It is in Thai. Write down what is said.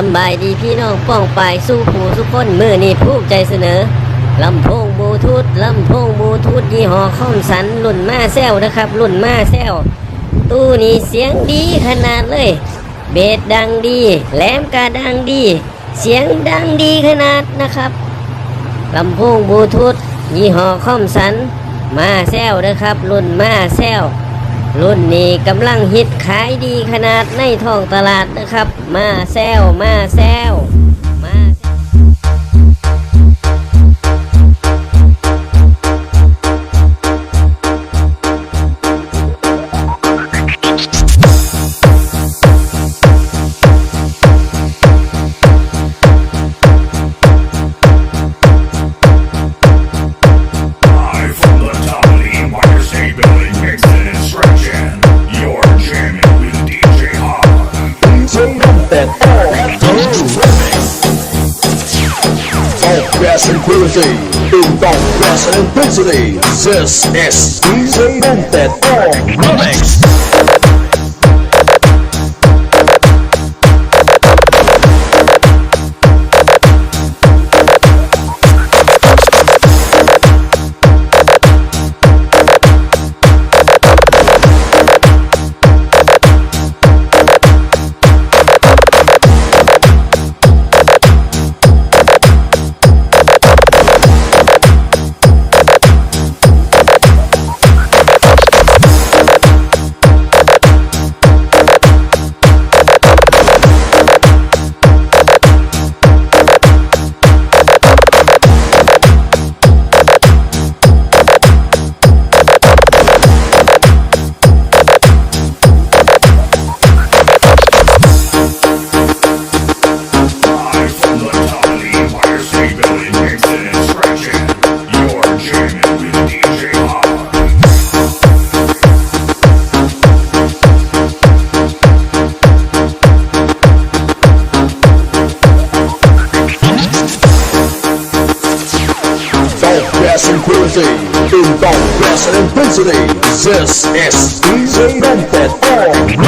สำบายดีพี่น้องป้องปายสู้ผู้ทุกคนมือนี่ภูมิใจเสนอลำโพงบลูทูธลำโพงบลูทูธยี่ห้อคอมสันรุ่นมาแซวนะครับรุ่นมาแซวตู้นี้เสียงดีขนาดเลย เบสดังดีแหลมกาดังดี เสียงดังดีขนาดนะครับลำโพงบลูทูธยี่ห้อคอมสันมาแซวนะครับ รุ่นมาแซว รุ่นนี้กำลังฮิตขายดีขนาดในท้องตลาดนะครับ มาแซวมาแซว Best inquility, in the best intensity. This is DJ Bentet Mix. passing crazy in the intensity. This is DJ and at.